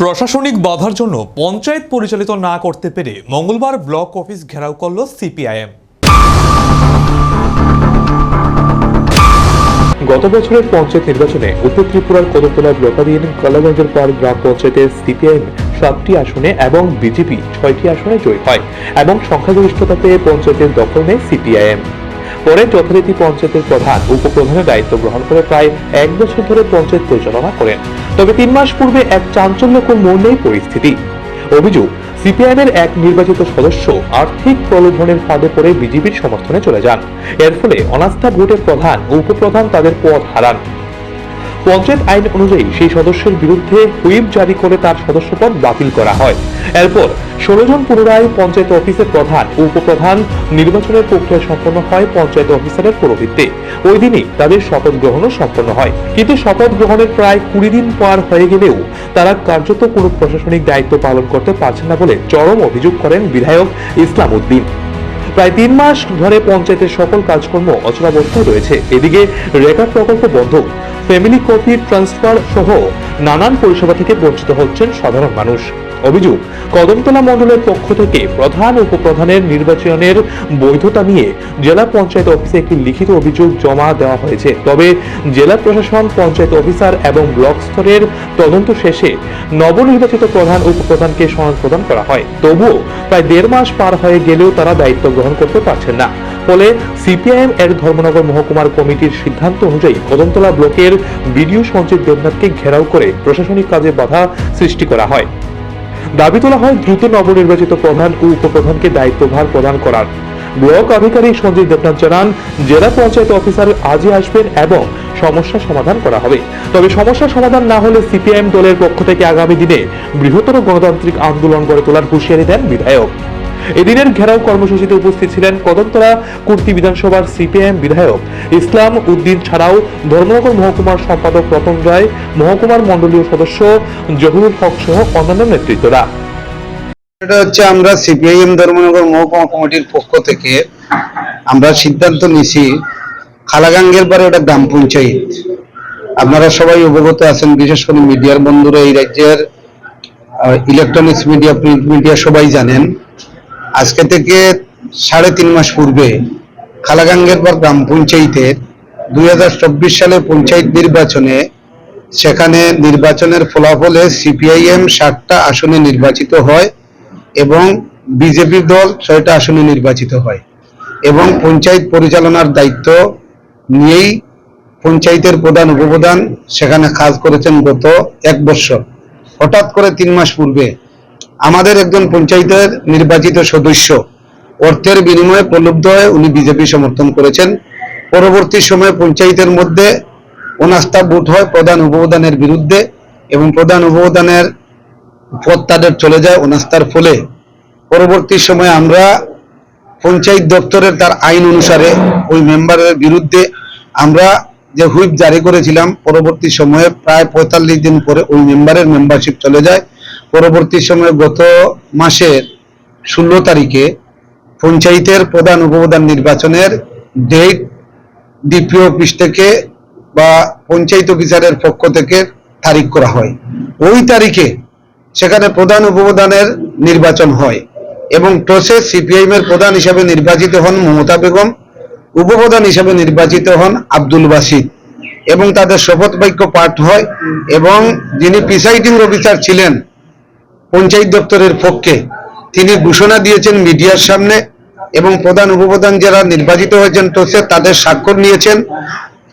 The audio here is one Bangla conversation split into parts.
প্রশাসনিক বাধার জন্য পঞ্চায়েত পরিচালিত না করতে পেরে মঙ্গলবার ব্লক অফিস ঘেরাও করল সিপিআইএম। গত বছরের পঞ্চায়েত নির্বাচনে উত্তর ত্রিপুরার কদমতলা ব্লকাধীন কলাগঞ্জের পাড় গ্রাম পঞ্চায়েতের সিপিআইএম সাতটি আসনে এবং বিজেপি ছয়টি আসনে জয়ী হয় এবং সংখ্যাগরিষ্ঠতাতে পঞ্চায়েতের দখল নেয় সিপিআইএম। পরে যথারীতি পঞ্চায়েতের প্রধান উপপ্রধানের দায়িত্ব গ্রহণ করে প্রায় এক বছর ধরে পঞ্চায়েত পরিচালনা করেন। তবে তিন মাস পূর্বে এক চাঞ্চল্যকর মোড় পরিস্থিতি। অভিযোগ সিপিআইএম এর এক নির্বাচিত সদস্য আর্থিক প্রলোভনের ফাঁদে পড়ে বিজেপির সমর্থনে চলে যান। এর ফলে অনাস্থা ভোটের প্রধান, উপপ্রধান তাদের পদ হারান। পঞ্চায়েত আইন অনুযায়ী সেই সদস্যের বিরুদ্ধে হুইপ জারি করে তার সদস্যপদ বাতিল করা হয়। এরপর ষোলো জন পুনরায় পঞ্চায়েত অফিসের প্রধান ও উপপ্রধান নির্বাচনের প্রক্রিয়া সম্পন্ন হয় পঞ্চায়েত অফিসারের পৌরোহিত্যে। ওই দিনই তাদের শপথ গ্রহণও সম্পন্ন হয়। কিন্তু শপথ গ্রহণের প্রায় কুড়ি দিন পার হয়ে গেলেও তারা কার্যত কোনো প্রশাসনিক দায়িত্ব পালন করতে পারছেন না বলে চরম অভিযোগ করেন বিধায়ক ইসলাম উদ্দিন। প্রায় তিন মাস ধরে পঞ্চায়েতের সকল কাজকর্ম অচলাবস্থায় রয়েছে। এদিকে রেকর্ড প্রকল্প বন্ধ। ফ্যামিলি কপি ট্রান্সফার সহ নানান পরিষেবা থেকে বঞ্চিত হচ্ছেন সাধারণ মানুষ। অভিযোগ, কদমতলা মণ্ডলের পক্ষ থেকে প্রধান উপপ্রধানের নির্বাচনের বৈধতা নিয়ে জেলা পঞ্চায়েত অফিসে একটি লিখিত অভিযোগ জমা দেওয়া হয়েছে। তবে জেলা প্রশাসন, পঞ্চায়েত অফিসার এবং ব্লক স্তরের তদন্ত শেষে নবনির্বাচিত প্রধান উপপ্রধানকে সনদ প্রদান করা হয়। তবুও প্রায় দেড় মাস পার হয়ে গেলেও তারা দায়িত্ব গ্রহণ করতে পারছেন না। ফলে সিপিআইএম এর ধর্মনগর মহকুমার কমিটির সিদ্ধান্ত অনুযায়ী কদমতলা ব্লকের বিডিও সঞ্চিত দেবনাথকে ঘেরাও করে প্রশাসনিক কাজে বাধা সৃষ্টি করা হয়। দাবি তোলা হয় দ্রুত নবনির্বাচিত প্রধান ও উপপ্রধানকে দায়িত্বভার প্রদান করার। ব্লক আধিকারিক সঞ্জীব দেবনাথ জানান, জেলা পঞ্চায়েত অফিসার আজই আসবেন এবং সমস্যা সমাধান করা হবে। তবে সমস্যা সমাধান না হলে সিপিআইএম দলের পক্ষ থেকে আগামী দিনে বৃহত্তর গণতান্ত্রিক আন্দোলন গড়ে তোলার হুঁশিয়ারি দেন বিধায়ক। এদিনের ঘেরাও কর্মসূচিতে উপস্থিত ছিলেন কদমতলা কুর্তি বিধানসভার সিপিআইএম বিধায়ক ইসলাম উদ্দিন ছাড়াও ধর্মনগর মহকুমার সম্পাদক রতন রায়, মহকুমার মণ্ডলীয় সদস্য জহুরুল হক সহ অন্যান্য নেতৃত্বরা। এটা হচ্ছে আমরা সিপিআইএম ধর্মনগর মহকুমা কমিটির পক্ষ থেকে আমরা সিদ্ধান্ত নিছি খালাগাঙ্গের পরে ওটা গ্রাম পঞ্চায়েত। আপনারা সবাই অবগত আছেন, বিশেষ করে মিডিয়ার বন্ধুরা, এই রাজ্যের ইলেকট্রনিক্স মিডিয়া প্রিন্ট মিডিয়া সবাই জানেন। আজকে থেকে সাড়ে তিন মাস পূর্বে খালাগাঙ্গের পর গ্রাম পঞ্চায়েতের দুই হাজার চব্বিশ সালে পঞ্চায়েত নির্বাচনে সেখানে নির্বাচনের ফলাফলে সিপিআইএম ষাটটা আসনে নির্বাচিত হয় এবং বিজেপি দল ছয়টা আসনে নির্বাচিত হয় এবং পঞ্চায়েত পরিচালনার দায়িত্ব নিয়েই পঞ্চায়েতের প্রধান উপপ্রধান সেখানে কাজ করেছেন গত এক বছর। হঠাৎ করে তিন মাস পূর্বে আমাদের একজন পঞ্চায়েতের নির্বাচিত সদস্য, অর্থের বিনিময়ে প্রলুব্ধ হয়ে উনি বিজেপি সমর্থন করেছেন। পরবর্তী সময়ে পঞ্চায়েতের মধ্যে অনাস্থা ভোট হয় প্রধান উপপ্রধানের বিরুদ্ধে এবং প্রধান উপপ্রধানের পদ তাদের চলে যায় অনাস্থার ফলে। পরবর্তী সময়ে আমরা পঞ্চায়েত দপ্তরের তার আইন অনুসারে ওই মেম্বারের বিরুদ্ধে আমরা যে হুইপ জারি করেছিলাম, পরবর্তী সময়ে প্রায় পঁয়তাল্লিশ দিন পরে ওই মেম্বারের মেম্বারশিপ চলে যায়। পরবর্তী সময়ে গত মাসের ষোলো তারিখে পঞ্চায়েতের প্রধান উপপ্রধান নির্বাচনের ডেট ডিপিও অফিস থেকে বা পঞ্চায়েত অফিসারের পক্ষ থেকে তারিখ করা হয়। ওই তারিখে সেখানে প্রধান উপপ্রধানের নির্বাচন হয় এবং টসে সিপিআইএম এর প্রধান হিসাবে নির্বাচিত হন মমতা বেগম, উপপ্রধান হিসাবে নির্বাচিত হন আব্দুল বাসিদ এবং তাদের শপথ বাক্য পাঠ হয় এবং যিনি প্রিসাইডিং অফিসার ছিলেন পঞ্চায়েত দপ্তরের পক্ষে তিনি ঘোষণা দিয়েছেন মিডিয়ার সামনে এবং প্রধান উপপ্রধান যারা নির্বাচিত হয়েছেন টোসে তাদের স্বাক্ষর নিয়েছেন।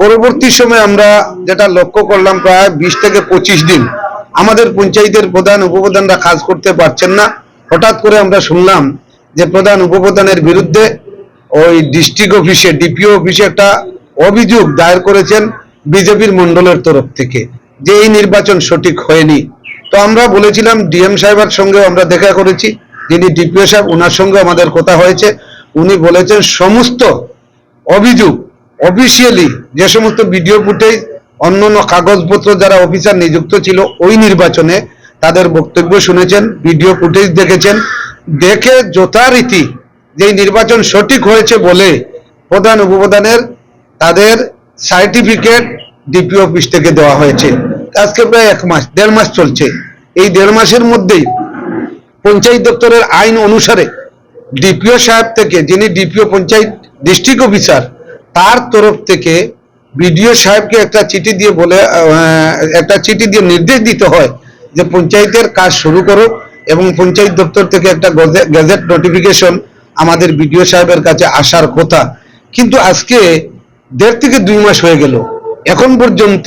পরবর্তী সময়ে আমরা যেটা লক্ষ্য করলাম প্রায় বিশ থেকে পঁচিশ দিন আমাদের পঞ্চায়েতের প্রধান উপপ্রধানরা কাজ করতে পারছেন না। হঠাৎ করে আমরা শুনলাম যে প্রধান উপপ্রধানের বিরুদ্ধে ওই ডিস্ট্রিক্ট অফিসে, ডিপিও অফিসে একটা অভিযোগ দায়ের করেছেন বিজেপির মন্ডলের তরফ থেকে যে এই নির্বাচন সঠিক হয়নি। তো আমরা বলেছিলাম ডিএম সাহেবের সঙ্গে আমরা দেখা করেছি, যিনি ডিপিও সাহেব ওনার সঙ্গে আমাদের কথা হয়েছে। উনি বলেছেন সমস্ত অভিযোগ অফিসিয়ালি যে সমস্ত ভিডিও ফুটেজ অন্যান্য কাগজপত্র যারা অফিসার নিযুক্ত ছিল ওই নির্বাচনে তাদের বক্তব্য শুনেছেন ভিডিও ফুটেজ দেখেছেন। দেখে যথারীতি যে নির্বাচন সঠিক হয়েছে বলে প্রধান উপপ্রধানের তাদের সার্টিফিকেট ডিপি অফিস থেকে দেওয়া হয়েছে। আজকে প্রায় এক মাস, দেড় মাস চলছে। এই দেড় মাসের মধ্যেই পঞ্চায়েত দপ্তরের আইন অনুসারে ডিপিও সাহেব থেকে, যিনি ডিপিও পঞ্চায়েত ডিস্ট্রিক্ট অফিসার, তার তরফ থেকে বিডিও সাহেবকে একটা চিঠি দিয়ে বলে একটা চিঠি দিয়ে নির্দেশ দিতে হয় যে পঞ্চায়েতের কাজ শুরু করো এবং পঞ্চায়েত দপ্তর থেকে একটা গেজেট নোটিফিকেশন আমাদের বিডিও সাহেবের কাছে আসার কথা। কিন্তু আজকে দেড় থেকে দুই মাস হয়ে গেল। এখন পর্যন্ত